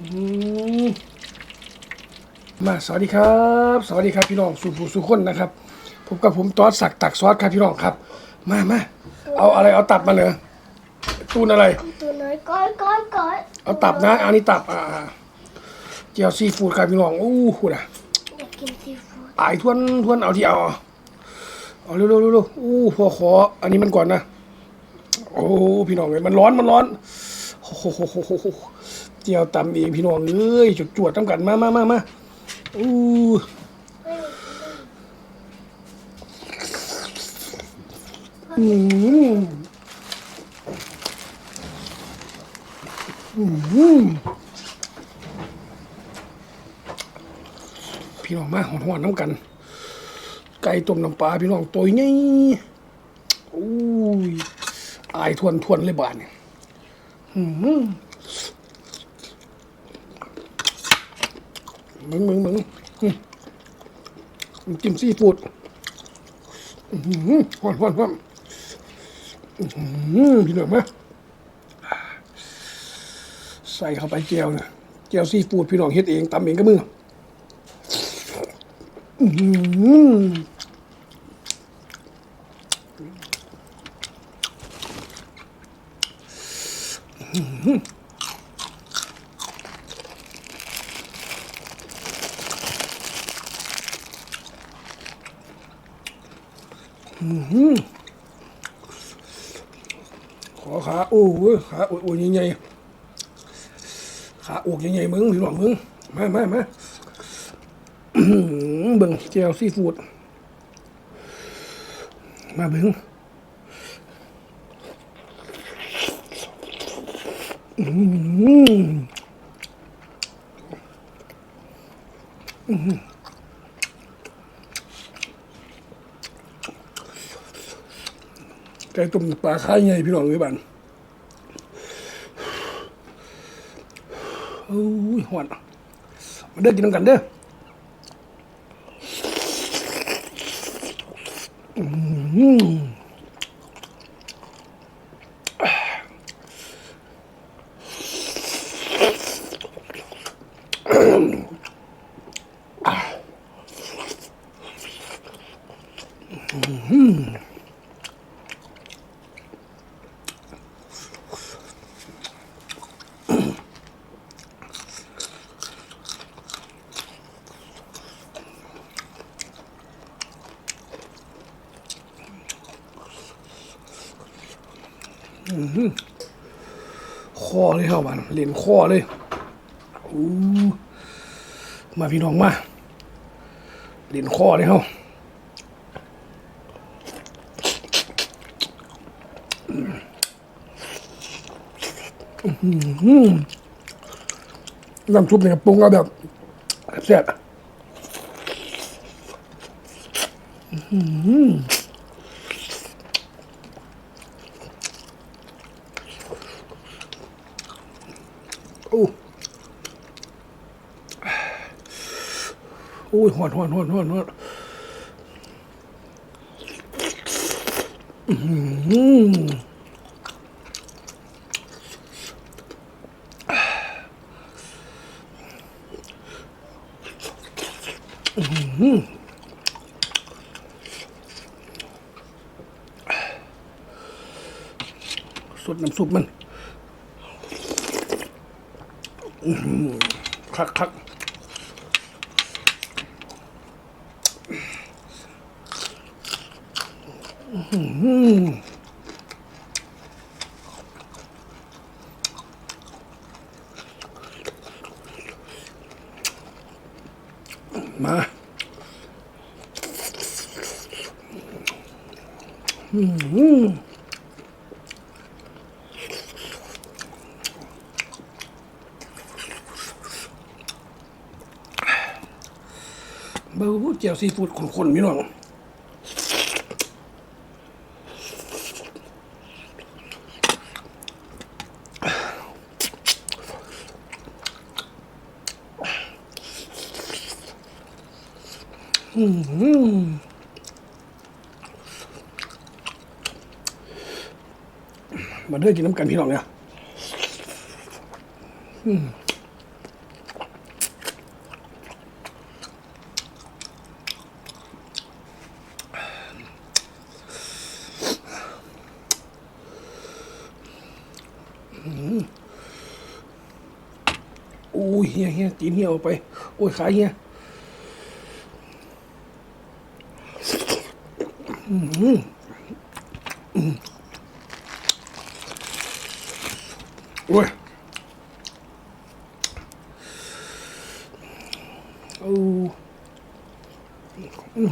อืมมาสวัสดีครับ สวัสดีครับพี่น้องสุภูสุคนนะครับผมกับผมตอสสักดิ์ตักซอสครับพี่น้องครับ มามาเอาอะไรเอาตับมาเลยตูนอะไรตัวน้อยก้อยก้อยก้อยเอาตับนะอันนี้ตับอ่าเจียวซีฟู้ดครับพี่น้องอู้หูนะอยากกินซีฟู้ดอายทวนทวนเอาที่เอาเอาเร็วเร็วเร็วเร็วอู้พอขอ อันนี้มันก่อนนะโอ้พี่น้องเลยมันร้อนมันร้อนโอ้โหโหโหโหโห เจียวตำเองพี่น้องเอ้ยจุดจวดต้องกันมามามามาอู้อืมอืมพี่น้องมาหอนๆน้ำกัน ไก่ต้มน้ำปลาพี่น้องตัวใหญ่อู้ยอายทวนทวนเลยบาดเนี่ยหืม มึงมึงมึงอืมจิ้มซีฟู้ดอื้อหือนหอนหอนอื้อหือพี่น้อมใส่เข้าไปเจียวนะเจียวซีฟู้ดพี่น้องเฮ็ดเองตำเองกับมืออื้อ ขอขาโอ้ยขาโอ้ยโอ้ยใหญ่ๆขาอกใหญ่ๆมึงพี่น้องมึงมามามาเบิ่งแจวซีฟูดมาเบิ่งอื้อหืออื้อหือ ไก่ต้มปลาค้ายใหญ่พี่น้องเอ้ยบันโอ้ยหอนมาเด้อกินน้ำกันเด้ออืม คอเลยเข้ามันเล่นคอเลยอู้มาพี่น้องมาเล่นคอเลยเข้าอื้อหือน้ำซุปเนี่ยปรุงเอาแบบแซ่บอ้โอ้ยหอนหอนหอนหอนหอนอื้อหือสดน้ำซุปมันอื้อหือ คักคักอื้อหือมาอื้อ เจียวซีฟู้ดคนๆพี่น้องอือหือมาเด้อกินน้ำกันพี่น้องเนี่ยอืม อู้เฮียเฮียตีนเฮียออกไป โอ้ยขาเฮียอืมโอ้ยโอ้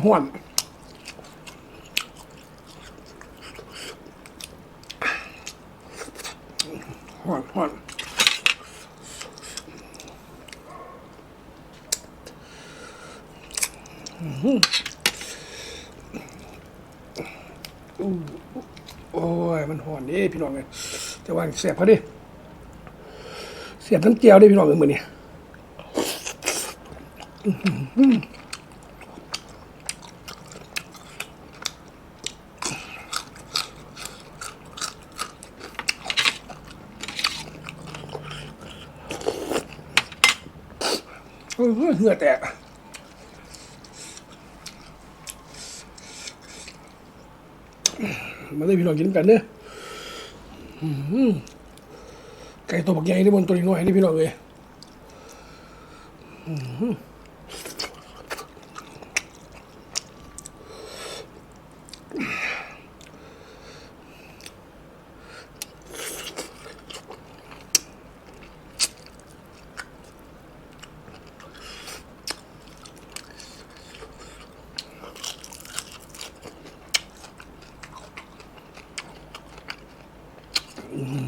หอน โอ้ย มันหอนเด้พี่น้องเลยแต่ว่าเสียบเขาดิเสียบทั้งเจียวด้พี่น้องเลยมือนี่โอ้ยเหงื่อแตก มาได้พี่น้องกินกันเด้อไก่ตัวบักใหญ่นี่บนตัวน้อยนี่พี่น้องเลย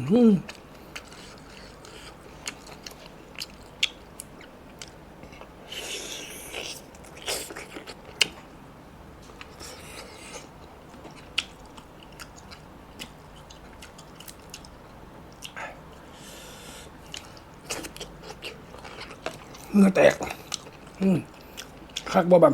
เหงื่อแตก อืมคักบ่บัม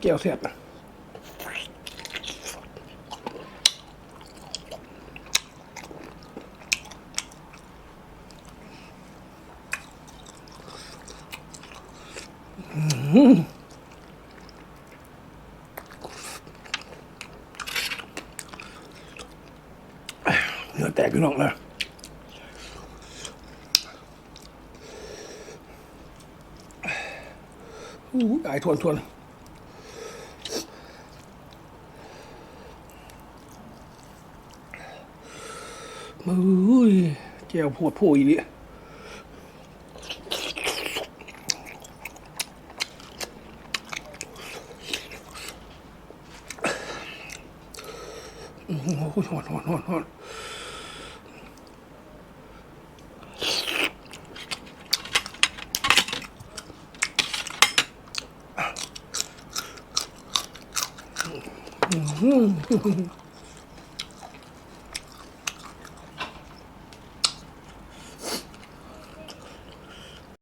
เกี่ยวเสียบเนื้อแตกพี่น้องเลยอู้ยอายทวนทวน มือแก้วปวดโผล่อีนี่โอ้โหอนหอนหอนหอนอืม